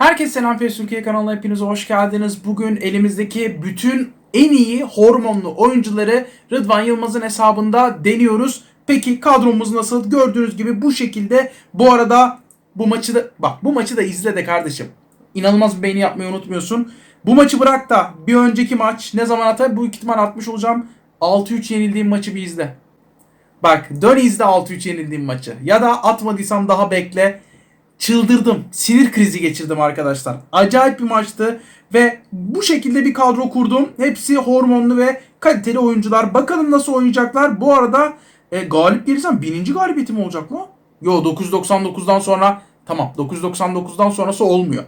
Herkese selam Pes Türkiye kanalına hepiniz hoş geldiniz. Bugün elimizdeki bütün en iyi hormonlu oyuncuları Rıdvan Yılmaz'ın hesabında deniyoruz. Peki kadromuz nasıl? Gördüğünüz gibi bu şekilde. Bu arada bu maçı da bak bu maçı da izle de kardeşim. İnanılmaz bir beğeni yapmayı unutmuyorsun. Bu maçı bırak da bir önceki maç ne zaman atar? Bu ihtimal atmış olacağım. 6-3 yenildiğim maçı bir izle. Bak dön izle 6-3 yenildiğim maçı. Ya da atmadıysam daha bekle. Çıldırdım. Sinir krizi geçirdim arkadaşlar. Acayip bir maçtı. Ve bu şekilde bir kadro kurdum. Hepsi hormonlu ve kaliteli oyuncular. Bakalım nasıl oynayacaklar. Bu arada e, galip gelirsem bininci galibiyetim olacak mı? Yo 999'dan sonra tamam 999'dan sonrası olmuyor.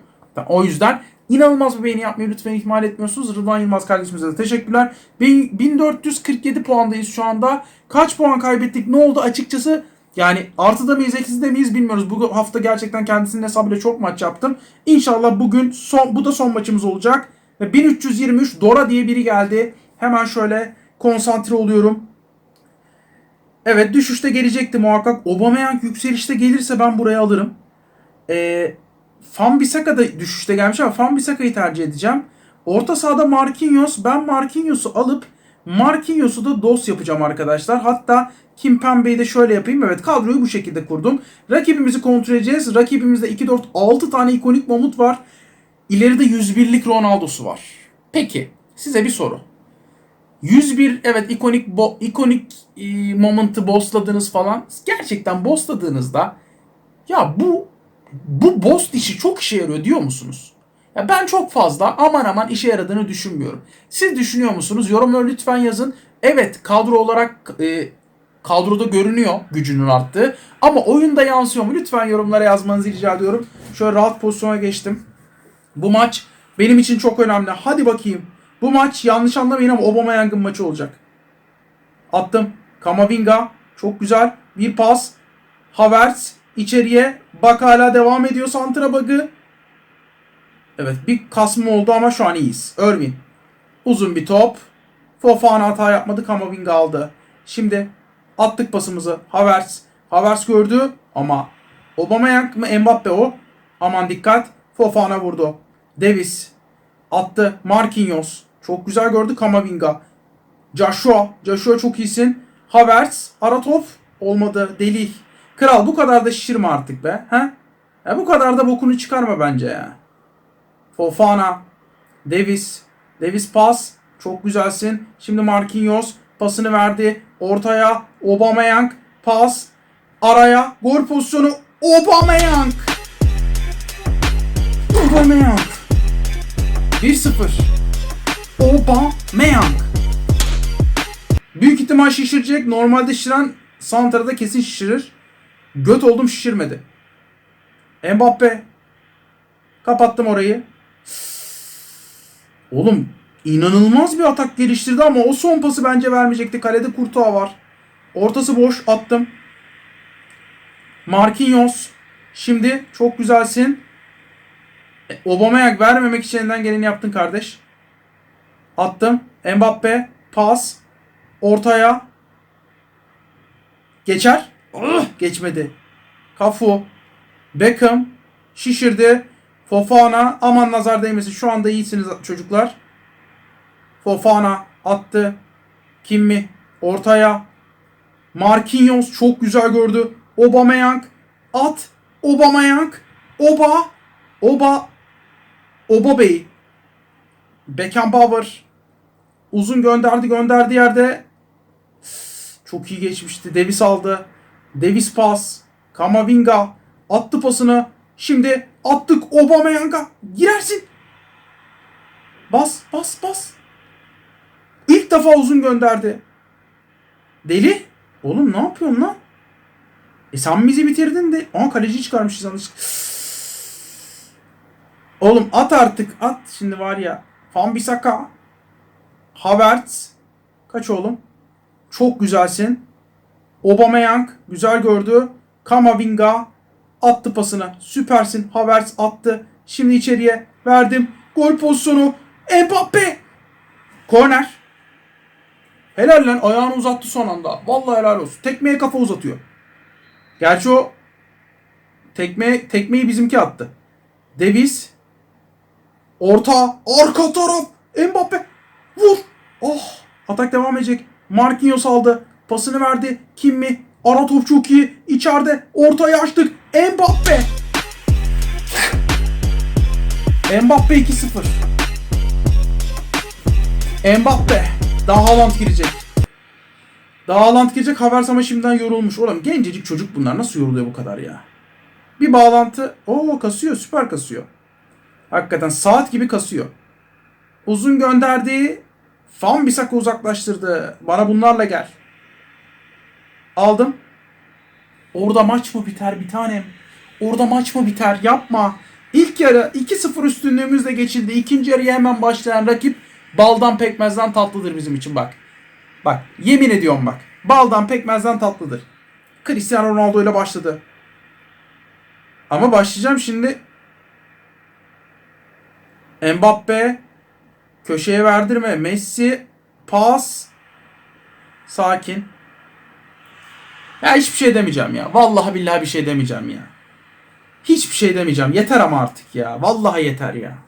O yüzden inanılmaz bir beğeni yapmayı lütfen ihmal etmiyorsunuz. Rıdvan Yılmaz kardeşimize de teşekkürler. Bin- 1447 puandayız şu anda. Kaç puan kaybettik? Ne oldu? Açıkçası yani artıda mıyız ekside miyiz bilmiyoruz. Bu hafta gerçekten kendisinin hesabıyla çok maç yaptım. İnşallah bugün son bu da son maçımız olacak. Ve 1323 Dora diye biri geldi. Hemen şöyle konsantre oluyorum. Evet düşüşte gelecekti muhakkak. Aubameyang yükselişte gelirse ben buraya alırım. Ee, Bissaka da düşüşte gelmiş ama Fan Bissaka'yı tercih edeceğim. Orta sahada Marquinhos. Ben Marquinhos'u alıp Marquinhos'u da dos yapacağım arkadaşlar. Hatta Kim Pembe'yi de şöyle yapayım. Evet kadroyu bu şekilde kurdum. Rakibimizi kontrol edeceğiz. Rakibimizde 2 4 6 tane ikonik mamut var. İleride 101'lik Ronaldo'su var. Peki size bir soru. 101 evet ikonik bo, ikonik e, moment'ı bossladınız falan. Gerçekten bossladığınızda ya bu bu boss dişi çok işe yarıyor diyor musunuz? Ya ben çok fazla aman aman işe yaradığını düşünmüyorum. Siz düşünüyor musunuz? Yorumları lütfen yazın. Evet kadro olarak e, kadroda görünüyor gücünün arttığı. Ama oyunda yansıyor mu? Lütfen yorumlara yazmanızı rica ediyorum. Şöyle rahat pozisyona geçtim. Bu maç benim için çok önemli. Hadi bakayım. Bu maç yanlış anlamayın ama Aubameyang'ın maçı olacak. Attım. Kamavinga. Çok güzel. Bir pas. Havertz içeriye. Bak hala devam ediyor santra bug'ı. Evet bir kasma oldu ama şu an iyiyiz. Irvin. Uzun bir top. Fofana hata yapmadı. Kamavinga aldı. Şimdi attık pasımızı. Havertz. Havertz gördü ama Aubameyang mı Mbappe o. Aman dikkat. Fofana vurdu. Davis attı. Marquinhos. Çok güzel gördü Kamavinga. Joshua. Joshua çok iyisin. Havertz. Ara top. Olmadı. Deli. Kral bu kadar da şişirme artık be. He? Ya bu kadar da bokunu çıkarma bence ya. Fofana. Davis. Davis pas. Çok güzelsin. Şimdi Marquinhos pasını verdi. Ortaya Aubameyang pas. Araya gol pozisyonu Aubameyang. Aubameyang. 1-0. Aubameyang. Büyük ihtimal şişirecek. Normalde şişiren Santra'da kesin şişirir. Göt oldum şişirmedi. Mbappe. Kapattım orayı. Oğlum inanılmaz bir atak geliştirdi ama o son pası bence vermeyecekti. Kalede Kurtuğa var. Ortası boş attım. Marquinhos. Şimdi çok güzelsin. E, Aubameyang vermemek için elinden geleni yaptın kardeş. Attım. Mbappe. Pas. Ortaya. Geçer. Ah, geçmedi. Kafu. Beckham. Şişirdi. Fofana. Aman nazar değmesin. Şu anda iyisiniz çocuklar. Fofana attı. Kimmi ortaya. Marquinhos çok güzel gördü. Aubameyang at. Aubameyang. Oba. Oba. Oba Bey. Beckenbauer. Uzun gönderdi gönderdi yerde. Çok iyi geçmişti. Davis aldı. Davis pas. Kamavinga attı pasını. Şimdi attık Aubameyang'a. Girersin. Bas bas bas. Defa uzun gönderdi. Deli. Oğlum ne yapıyorsun lan? E sen bizi bitirdin de. Aa kaleci çıkarmışız yanlış. Oğlum at artık at. Şimdi var ya. Fan Bissaka. Havertz. Kaç oğlum? Çok güzelsin. Aubameyang güzel gördü. Kamavinga attı pasını. Süpersin. Havertz attı. Şimdi içeriye verdim. Gol pozisyonu. Mbappe. Korner. Helal lan ayağını uzattı son anda. Vallahi helal olsun. Tekmeye kafa uzatıyor. Gerçi o tekme tekmeyi bizimki attı. Davis Orta. Arka taraf. Mbappe. Vur. Oh. Atak devam edecek. Marquinhos aldı. Pasını verdi. Kim mi? Ara top çok iyi. İçeride. Ortaya açtık. Mbappe. Mbappe 2-0. Mbappe. Daha Haaland girecek. Daha Haaland girecek. Havertz ama şimdiden yorulmuş. Oğlum gencecik çocuk bunlar. Nasıl yoruluyor bu kadar ya? Bir bağlantı. Oo kasıyor. Süper kasıyor. Hakikaten saat gibi kasıyor. Uzun gönderdiği Fan Bissaka uzaklaştırdı. Bana bunlarla gel. Aldım. Orada maç mı biter bir tanem? Orada maç mı biter? Yapma. İlk yarı 2-0 üstünlüğümüzle geçildi. İkinci yarıya hemen başlayan rakip baldan pekmezden tatlıdır bizim için bak. Bak yemin ediyorum bak. Baldan pekmezden tatlıdır. Cristiano Ronaldo ile başladı. Ama başlayacağım şimdi. Mbappe köşeye verdirme. Messi pas sakin. Ya hiçbir şey demeyeceğim ya. Vallahi billahi bir şey demeyeceğim ya. Hiçbir şey demeyeceğim. Yeter ama artık ya. Vallahi yeter ya.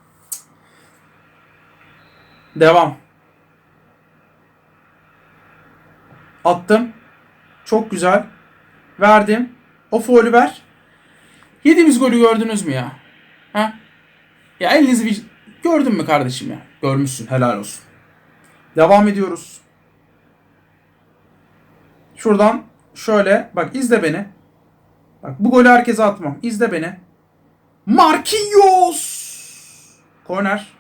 Devam. Attım. Çok güzel. Verdim. O faulü ver. Yediğimiz golü gördünüz mü ya? Ha? Ya elinizi bir... Gördün mü kardeşim ya? Görmüşsün. Helal olsun. Devam ediyoruz. Şuradan şöyle bak izle beni. Bak bu golü herkese atmam. İzle beni. Marquinhos! Korner.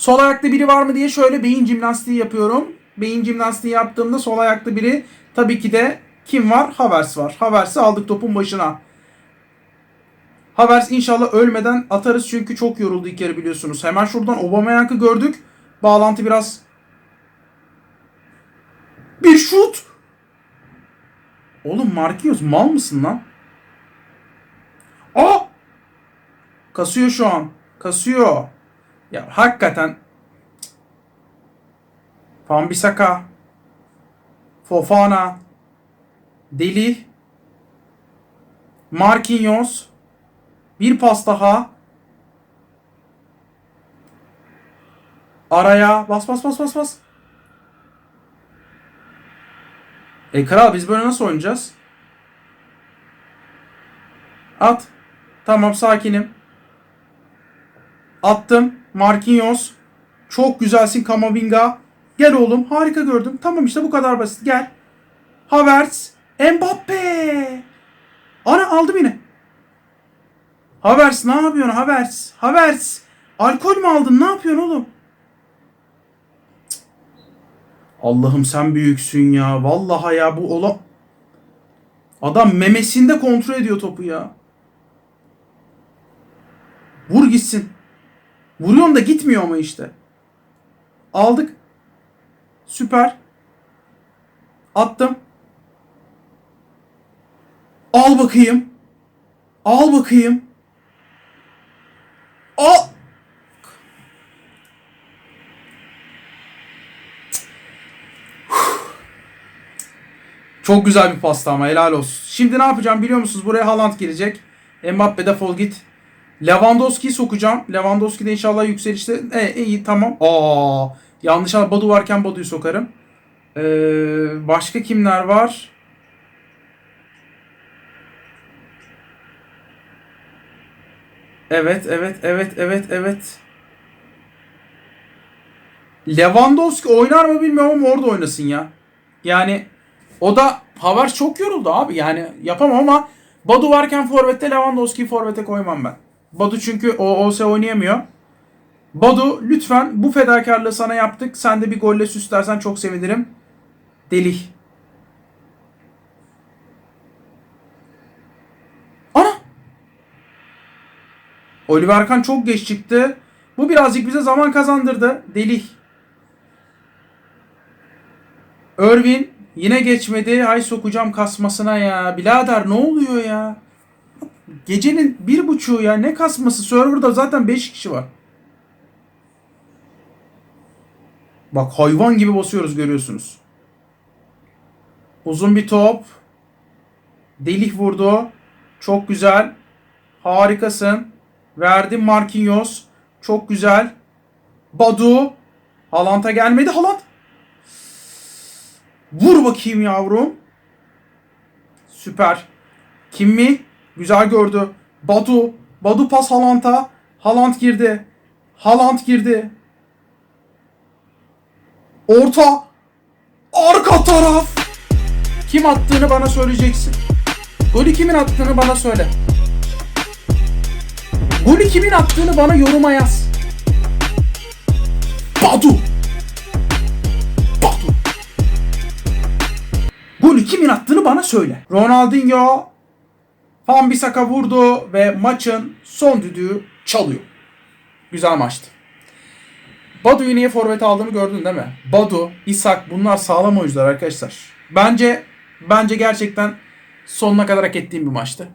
Sol ayakta biri var mı diye şöyle beyin jimnastiği yapıyorum. Beyin jimnastiği yaptığımda sol ayakta biri tabii ki de kim var? Havertz var. Havertz'i aldık topun başına. Havertz inşallah ölmeden atarız çünkü çok yoruldu ilk yarı biliyorsunuz. Hemen şuradan Aubameyang'ı gördük. Bağlantı biraz bir şut. Oğlum Marquinhos mal mısın lan? Aa! Kasıyor şu an. Kasıyor. Ya hakikaten Van Bissaka Fofana Deli Marquinhos bir pas daha araya bas bas bas bas bas E kral biz böyle nasıl oynayacağız? At. Tamam sakinim. Attım. Marquinhos. Çok güzelsin Kamavinga. Gel oğlum. Harika gördüm. Tamam işte bu kadar basit. Gel. Havertz. Mbappe. Ana aldım yine. Havertz ne yapıyorsun Havertz? Havertz. Alkol mü aldın? Ne yapıyorsun oğlum? Allah'ım sen büyüksün ya. Vallahi ya bu ola... Adam memesinde kontrol ediyor topu ya. Vur gitsin. Vuruyorsun da gitmiyor ama işte. Aldık. Süper. Attım. Al bakayım. Al bakayım. Al. Çok güzel bir pasta ama helal olsun. Şimdi ne yapacağım biliyor musunuz? Buraya Haaland girecek. Mbappe defol git. Lewandowski'yi sokacağım. Lewandowski de inşallah yükselişte. E, iyi tamam. Aa, yanlış anladım. Badu varken Badu'yu sokarım. Ee, başka kimler var? Evet, evet, evet, evet, evet. Lewandowski oynar mı bilmiyorum ama orada oynasın ya. Yani o da Havertz çok yoruldu abi. Yani yapamam ama Badu varken forvette Lewandowski'yi forvete koymam ben. Badu çünkü o OS oynayamıyor. Badu lütfen bu fedakarlığı sana yaptık. Sen de bir golle süslersen çok sevinirim. Deli. Ana! Oliver Kahn çok geç çıktı. Bu birazcık bize zaman kazandırdı. Deli. Irvin yine geçmedi. Ay sokacağım kasmasına ya. Bilader ne oluyor ya? Gecenin bir buçuğu ya. Ne kasması? Serverda zaten 5 kişi var. Bak hayvan gibi basıyoruz görüyorsunuz. Uzun bir top. Delik vurdu. Çok güzel. Harikasın. Verdim Marquinhos. Çok güzel. Badu. Haaland'a gelmedi. Haaland. Vur bakayım yavrum. Süper. Kim mi? Güzel gördü. Badu. Badu pas Haaland'a. Haaland girdi. Haaland girdi. Orta. Arka taraf. Kim attığını bana söyleyeceksin. Golü kimin attığını bana söyle. Golü kimin attığını bana yoruma yaz. Badu. Badu. Golü kimin attığını bana söyle. Ronaldinho Van Bissaka vurdu ve maçın son düdüğü çalıyor. Güzel maçtı. Badu'yu niye forvet aldığımı gördün değil mi? Badu, İshak bunlar sağlam oyuncular arkadaşlar. Bence bence gerçekten sonuna kadar hak ettiğim bir maçtı.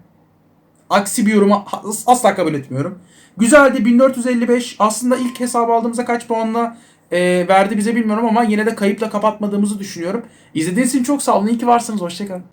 Aksi bir yorumu asla kabul etmiyorum. Güzeldi 1455. Aslında ilk hesabı aldığımızda kaç puanla e, verdi bize bilmiyorum ama yine de kayıpla kapatmadığımızı düşünüyorum. İzlediğiniz için çok sağ olun. İyi ki varsınız. Hoşçakalın.